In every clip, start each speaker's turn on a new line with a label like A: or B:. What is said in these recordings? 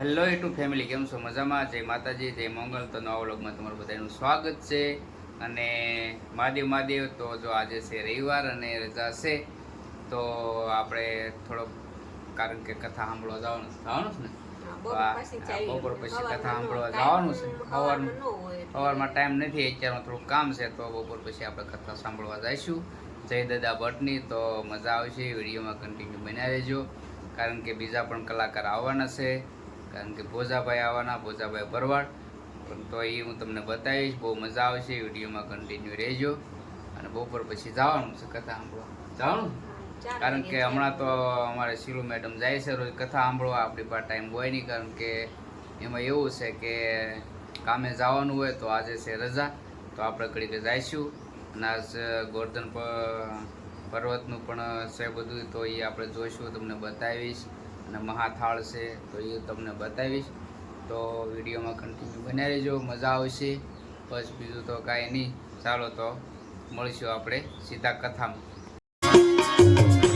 A: Hello YouTube family કેમ છો? મજામાં? જય માતાજી જય મંગલ. તો નવા વ્લોગમાં તમારું બધાનું સ્વાગત છે. અને મહાદેવ મહાદેવ તો જો આજે છે રવિવાર અને રજા છે તો આપણે થોડોક કારણ કે કથા સાંભળવા જવાનું છે. જવાનું છે ને? બપોર પછી કથા સાંભળવા જવાનું છે. સવારમાં સવારમાં ટાઈમ નથી અત્યારમાં થોડુંક કામ છે તો બપોર પછી આપણે કથા સાંભળવા જઈશું. જય દાદા ભટ્ટની તો મજા આવશે વિડીયોમાં કન્ટિન્યુ બન્યા રહેજો કારણ કે બીજા પણ કલાકાર આવવાના છે. કારણ કે ભોજાભાઈ આવવાના ભોજાભાઈ ભરવાડ. પણ તો એ હું તમને બતાવીશ બહુ મજા આવશે વિડીયોમાં કન્ટિન્યુ રહેજો. અને બપોર પછી જવાનું છે કથા સાંભળવા. જવાનું? કારણ કે હમણાં તો અમારે શીલુ મેડમ જાય છે રોજ કથા સાંભળવા. આપણી પાસે ટાઈમ હોય નહીં કારણ કે એમાં એવું છે કે કામે જવાનું હોય તો આજે છે રજા. તો આપણે ઘડીક જઈશું. અને આજ ગોર્ધન પર્વતનું પણ છે બધું તો એ આપણે જોઈશું તમને બતાવીશ. અને મહાથાળ છે, તો એ તમને બતાવીશ. તો વિડીયોમાં કન્ટિન્યુ બન્યા રહેજો, મજા આવશે. બસ બીજું તો કાંઈ નહીં. ચાલો તો મળીશું આપણે સીધા કથામાં.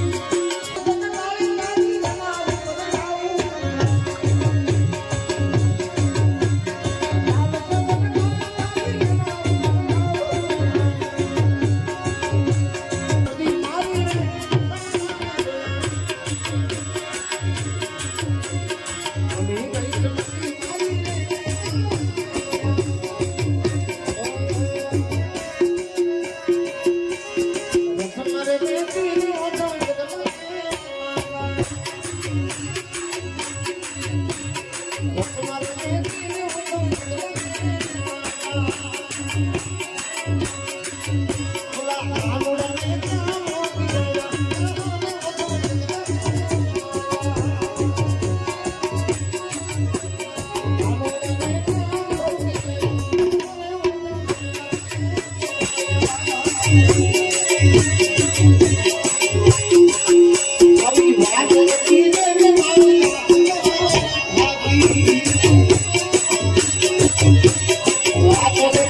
A: Thank you.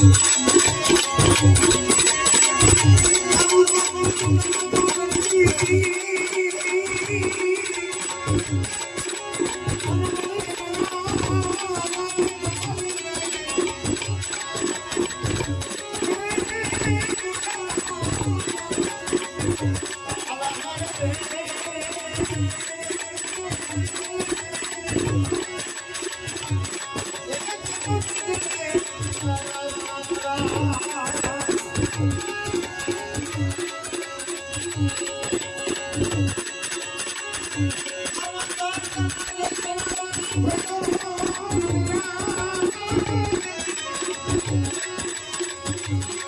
A: thank you. Thank you.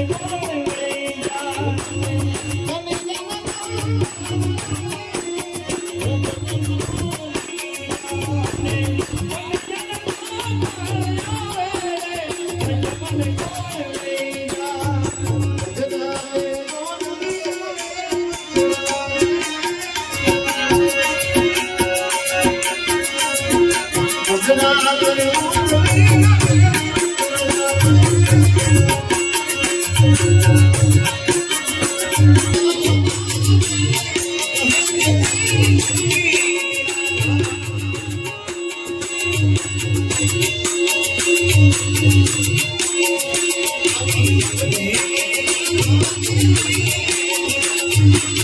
A: எதிர்மறை thank you.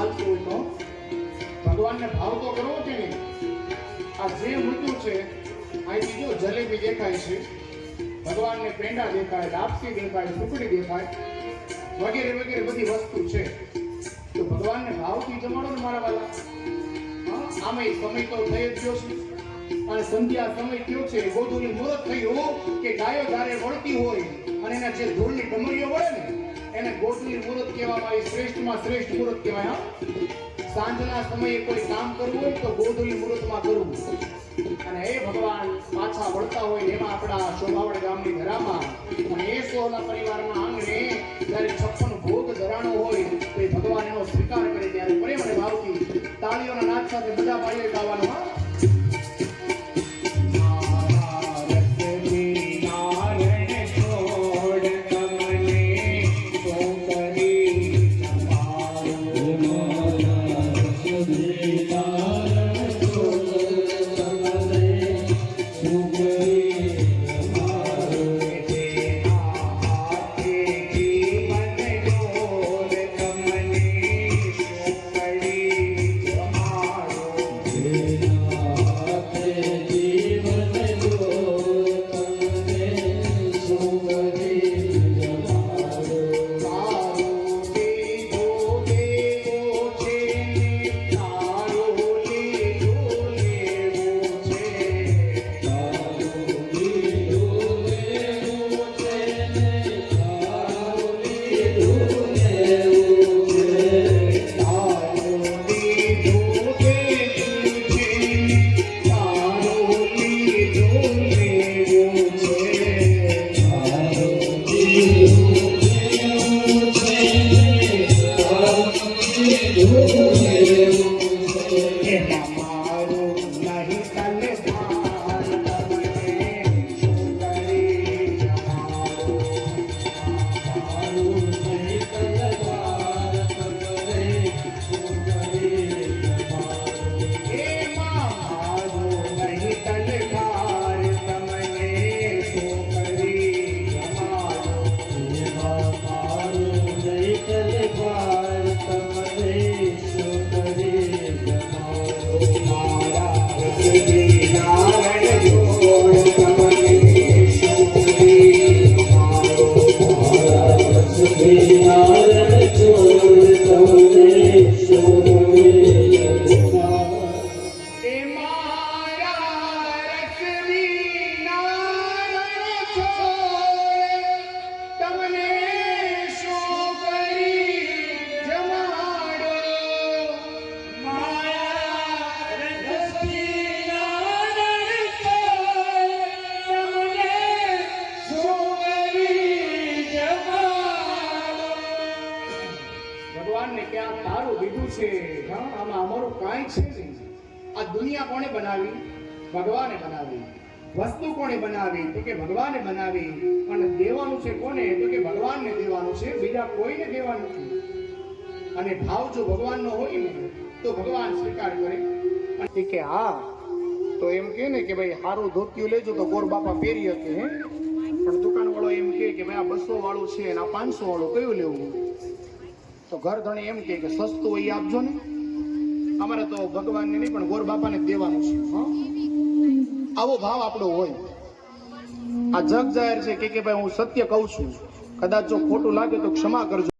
A: ચાલતું ભગવાનને ભાવ તો કરવો કે નહીં. આ જે મૃત્યુ છે અહીંથી જો જલેબી દેખાય છે ભગવાનને પેંડા દેખાય લાપસી દેખાય સુકડી દેખાય વગેરે વગેરે બધી વસ્તુ છે. તો ભગવાનને ભાવથી જમાડો ને મારા વાલા. હા, આમેય સમય તો થઈ જ ગયો છે. અને સંધ્યા સમય કયો છે ગોધુની મુહૂર્ત થયું કે ગાયો જ્યારે વળતી હોય અને એના જે ધૂળની ડમરીઓ વળે ને એને ગોધુની મુહૂર્ત કહેવામાં આવે, શ્રેષ્ઠમાં શ્રેષ્ઠ મુહૂર્ત કહેવાય સાંજના સમયે કોઈ કામ કરવું હોય તો ગોધુની મુહૂર્તમાં કરવું. અને હે ભગવાન, પાછા વળતા હોય એમાં આપણા શોભાવડ ગામની ધરામાં, અને એ સોના પરિવારના આંગણે જ્યારે છપ્પન ભોગ ધરાણો હોય, તો ભગવાન એનો સ્વીકાર કરે ત્યારે પ્રેમ અને તાળીઓના નાદ સાથે બધા ભાઈઓ ગાવાનું, હા?
B: છે. હા, આમાં અમારું કાંઈ છે નહીં. આ દુનિયા કોણે બનાવી? ભગવાને બનાવી. વસ્તુ કોણે બનાવી? તો કે ભગવાને બનાવી. અને દેવાનું છે કોને? તો કે ભગવાનને દેવાનું છે. બીજા કોઈને દેવાનું નથી. અને ભાવ જો ભગવાનનો હોય ને, તો ભગવાન સ્વીકાર કરે. કે હા, તો એમ કે ને કે ભાઈ સારું ધોતિયું લેજો તો ગોર બાપા પહેરી શકે, હે? પણ દુકાનવાળો એમ કહે કે ભાઈ આ બસો વાળું છે અને આ પાંચસો વાળું કયું લેવું? તો ઘર ધણી એમ કે સસ્તું હોય એ આપજો ને. અમારે તો ભગવાનને નહીં, પણ ગોર બાપાને દેવાનું છે આવો ભાવ આપણો હોય. આ જગ જાહેર છે કે ભાઈ હું સત્ય કહું છું. કદાચ જો ખોટું લાગે તો ક્ષમા કરજો.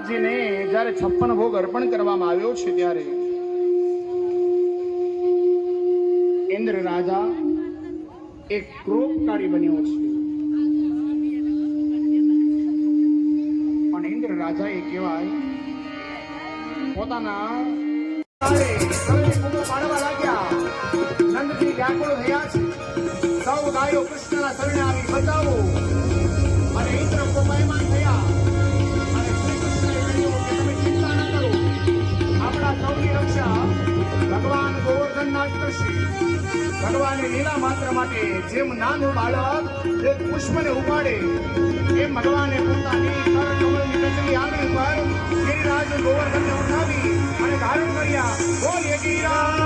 B: નાથજીને જ્યારે છપ્પન ભોગ અર્પણ કરવામાં આવ્યો છે ત્યારે. ઇન્દ્ર રાજા એક ક્રોપકારી બન્યો છે. પણ ઇન્દ્ર રાજા એ કહેવાય, પોતાના પાડવા લાગ્યા. નંદજી વ્યાકુળ થયા છે. સૌ ગાયો કૃષ્ણના શરણે આવી બચાવો ગોવર્ધનનાથ કરશે ભગવાને લીલા માત્ર માટે જેમ નાનું બાળક એક પુષ્પને ઉપાડે, એમ ભગવાને પોતાની કરકમળની આંગળી પર ગિરિરાજ ગોવર્ધનને ઉઠાવી અને ધારણ કર્યા. બોલીએ ગિરિરાજ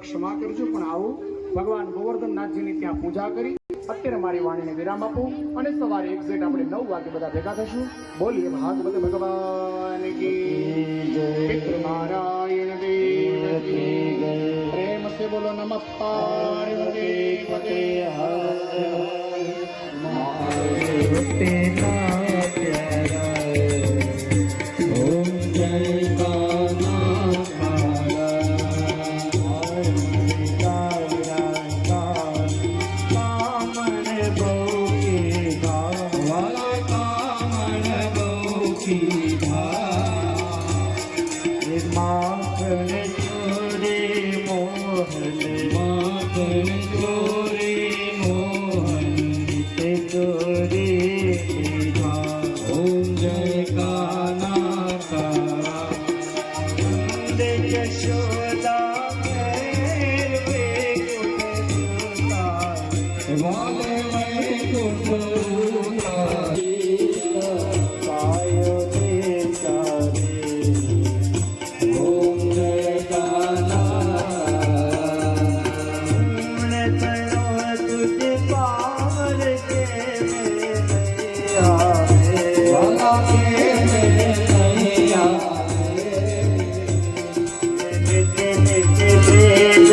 B: ક્ષમા કરજો, પણ આવું ભગવાન ગોવર્ધનનાથજીની ત્યાં પૂજા કરી. અત્યારે મારી વાણીને વિરામ આપું અને સવારે એક્ઝેક્ટ આપણે નવ વાગે બધા ભેગા થશું બોલીએ ભાગવત ભગવાન કી નારાયણ દેવ પ્રેમ સે બોલો નમઃ પાર્વતી
C: Yeah.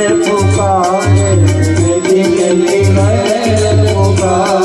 C: पुकारे गली गली वैद पुकारे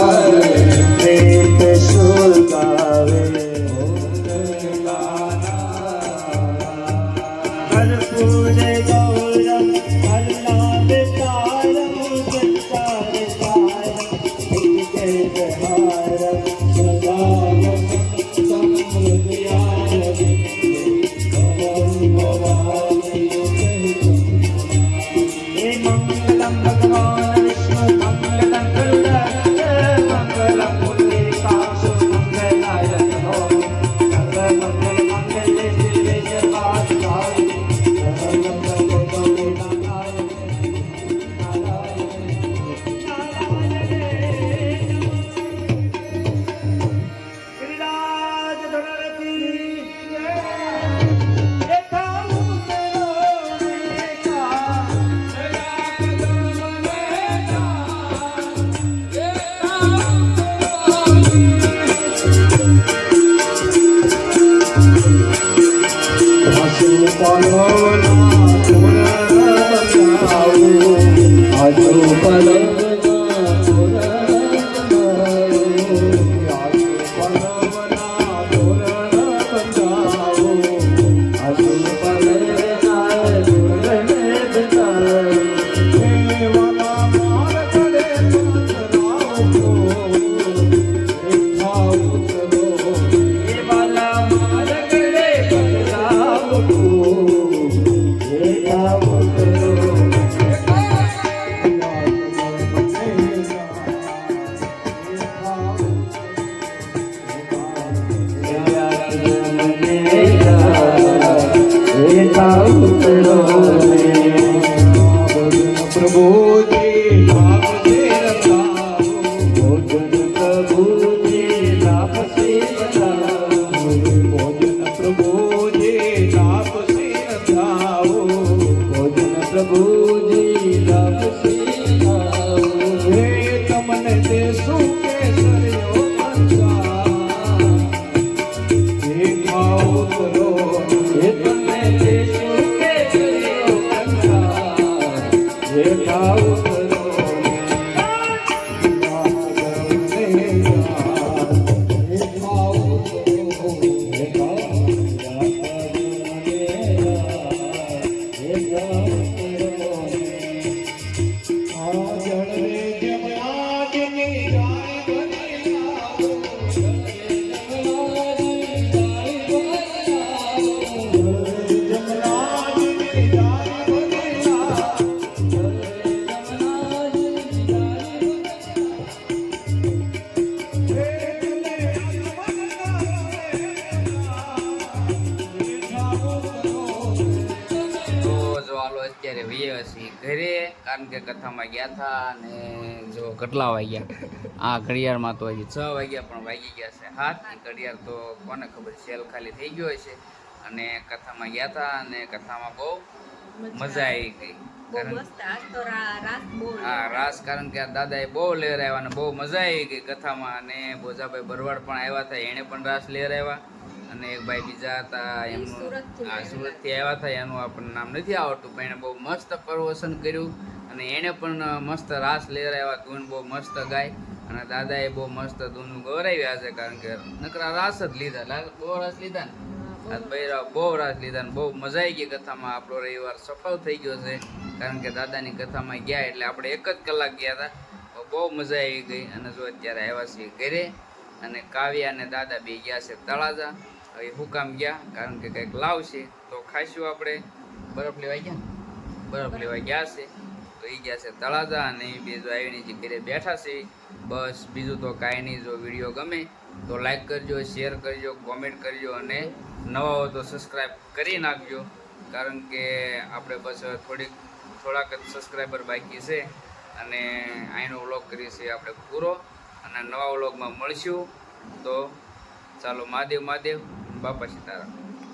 D: કારણ કે કથામાં ગયા હતા અને જો કેટલા વાગ્યા. આ ઘડિયાળમાં તો હજી છ વાગ્યા પણ વાગી ગયા છે હાથ. ઘડિયાળ તો કોને ખબર સેલ ખાલી થઈ ગયો છે અને કથામાં ગયા હતા અને કથામાં બહુ મજા આવી. ગઈ. હા રાસ કારણ કે આ એ બહુ લહેરાવ્યા અને બહુ મજા આવી ગઈ કથામાં. અને બોજાભાઈ બરવાડ પણ આવ્યા હતા એણે પણ રાસ લહેરાવ્યા અને એક ભાઈ બીજા હતા એમનું
E: આ
D: સુરતથી આવ્યા હતા એનું આપણને નામ નથી આવડતું પણ એણે બહુ મસ્ત પ્રવચન કર્યું અને એણે પણ મસ્ત રાસ લહેરાવ્યા ધૂન બહુ મસ્ત ગાય અને દાદાએ બહુ મસ્ત ધૂન ગૌરાવ્યા છે કારણ કે નકરા રાસ જ લીધા બહુ રાસ લીધા ને? આ બૈરા બહુ રાસ લીધા ને બહુ મજા આવી ગઈ કથામાં આપણો રવિવાર સફળ થઈ ગયો છે કારણ કે દાદાની કથામાં ગયા એટલે આપણે એક જ કલાક ગયા હતા તો બહુ મજા આવી ગઈ અને જો અત્યારે આવ્યા છીએ ઘરે અને કાવ્યા અને દાદા બે ગયા છે તળાજા હવે હું કામ ગયા કારણ કે કંઈક લાવશે તો ખાઈશું આપણે. બરફ લેવાઈ ગયા બરફ લેવાઈ ગયા છે તો એ ગયા છે તળાજા અને બે જો આવીને જે ઘરે બેઠા છે બસ બીજું તો કાંઈ નહીં જો વીડિયો ગમે તો લાઈક કરજો શેર કરજો કોમેન્ટ કરજો અને નવા હો તો સબસ્ક્રાઈબ કરી નાખજો કારણ કે આપણે બસ થોડીક થોડાક જ સબસ્ક્રાઈબર બાકી છે અને અહીંનો વ્લોગ કરીએ છીએ આપણે પૂરો અને નવા વ્લોગમાં મળશું તો ચાલો મહાદેવ મહાદેવ બાપા સીતારામ.